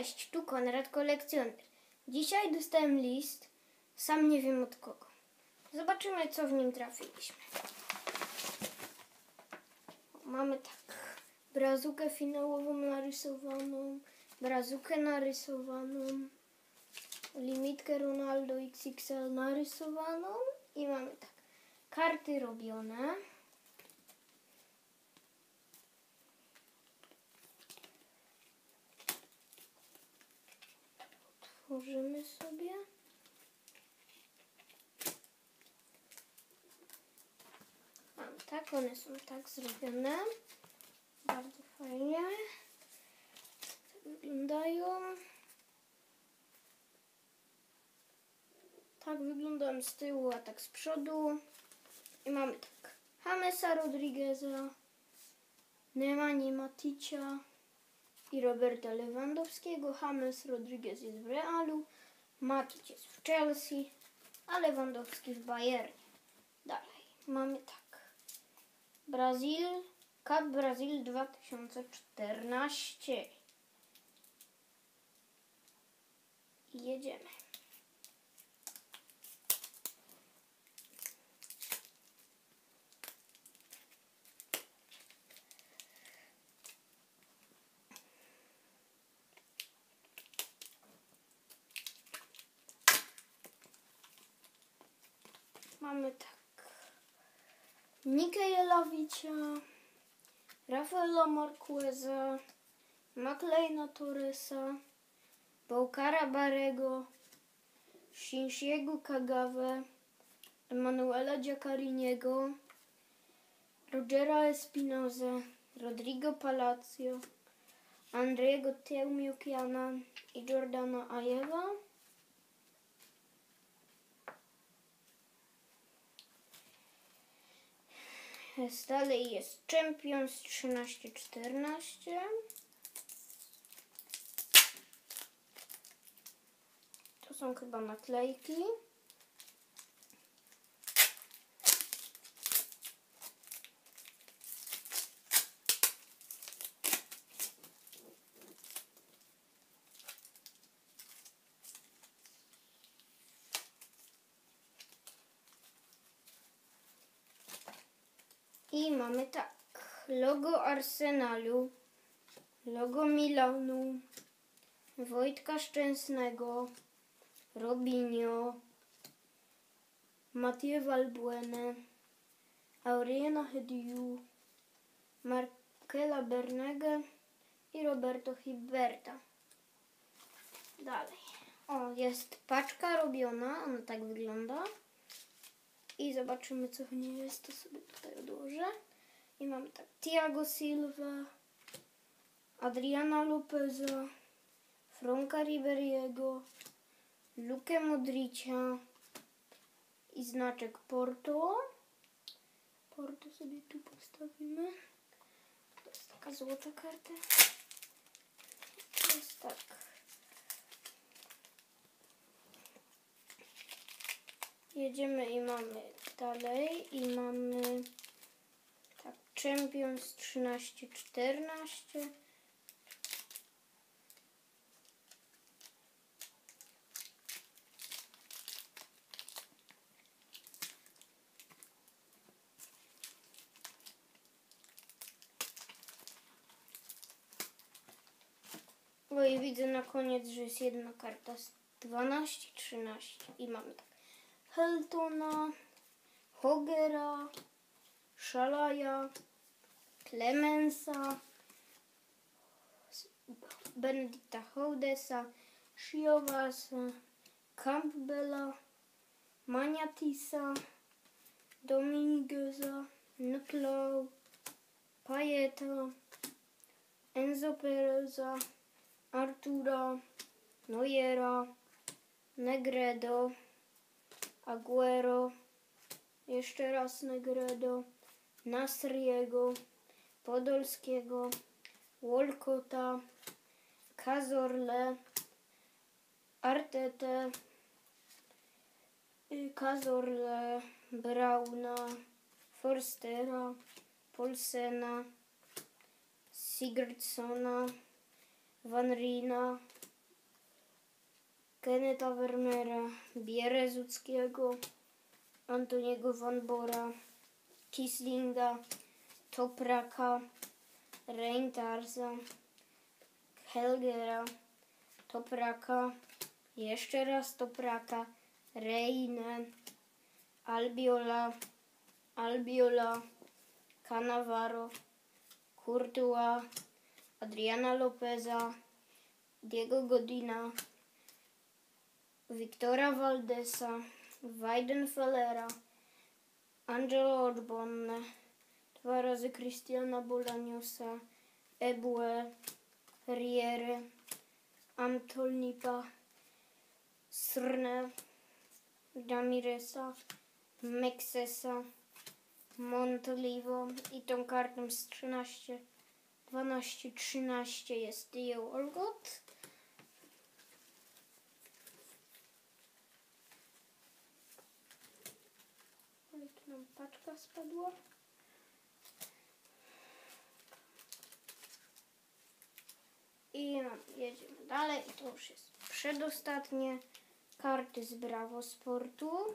Cześć, tu Konrad Kolekcjoner. Dzisiaj dostałem list, sam nie wiem od kogo. Zobaczymy, co w nim trafiliśmy. Mamy tak, brazukę finałową narysowaną, brazukę narysowaną, limitkę Ronaldo XXL narysowaną i mamy tak, karty robione. Otworzymy sobie. Tak, one są tak zrobione. Bardzo fajnie. Tak wyglądają. Tak wyglądają z tyłu, a tak z przodu. I mamy tak. Jamesa Rodrigueza, Nemanja Maticia i Roberta Lewandowskiego. James Rodriguez jest w Realu, Matic jest w Chelsea, a Lewandowski w Bayernie. Dalej mamy tak. Brazil, Cup Brazil 2014. I jedziemy. Mamy tak. Nikejelowicza, Rafaela Marqueza, McLeana Torresa, Bałkara Barego, Shinshiego Kagawę, Emanuela Giacariniego, Rogera Espinoza, Rodrigo Palacio, Andrego Teumiukiana i Jordana Ajewa. Jest dalej jest Champions 13-14. To są chyba naklejki. I mamy tak. Logo Arsenalu, logo Milanu, Wojtka Szczęsnego, Robinho, Mathieu Valbuena, Auriena Hediu, Markela Bernege i Roberto Hiberta. Dalej. O, jest paczka robiona, ona tak wygląda. I zobaczymy, co w niej jest. To sobie tutaj odłożę. I mamy tak Thiago Silva, Adriana Lopeza, Franka Riberiego, Luke Modricia i znaczek Porto. Porto sobie tu postawimy. To jest taka złota karta. To jest tak. Jedziemy i mamy dalej i mamy Champions 13-14 Bo i widzę na koniec, że jest jedna karta z 12-13 i mamy tak. Heltona, Hogera, Szalaja, Clemensa, Benedicta Holdesa, Shiowasa, Campbella, Maniatisa, Domingueza, Nuklow, Pajeta, Enzo Pereza, Artura, Neuera, Negredo, Aguero, jeszcze raz Negredo, Nasriego, Podolskiego, Wolcota, Kazorle, Artete, y, Kazorle, Brauna, Forstera, Polsena, Sigurdssona, Van Rina, Keneta Wernera, Bierezuckiego, Antoniego Van Bora, Kislinga, Topraka, Reintarza, Helgera, Topraka, jeszcze raz Topraka, Reine, Albiola, Albiola, Cannavaro, Courtois, Adriana Lopeza, Diego Godina, Wiktora Valdesa, Weidenfellera, Angelo Orbonne, dwa razy Cristiana Bolaniosa, Ebue, Riere, Antolnipa, Srne, Damiresa, Mexesa, Montolivo i tą kartą z 13, 12, 13 jest Dio Olgot. Paczka spadła. I jedziemy dalej. I to już jest przedostatnie karty z Bravo Sportu.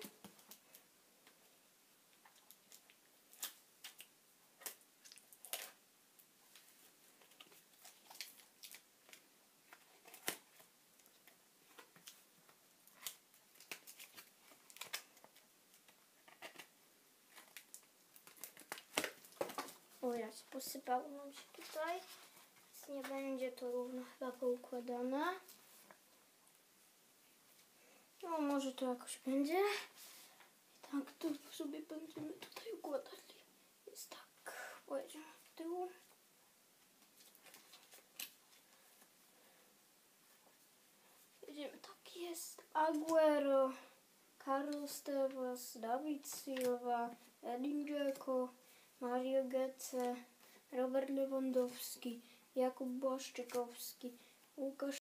O, raz posypało nam się tutaj. Więc nie będzie to równo chyba poukładane. No, może to jakoś będzie. I tak, to sobie będziemy tutaj układali. Jest tak, pojedziemy w tyłu. Jedziemy tak, jest Aguero, Carlos Tevez, David Silva, Edin Dzeko, Mario Götze, Robert Lewandowski, Jakub Błaszczykowski, Łukasz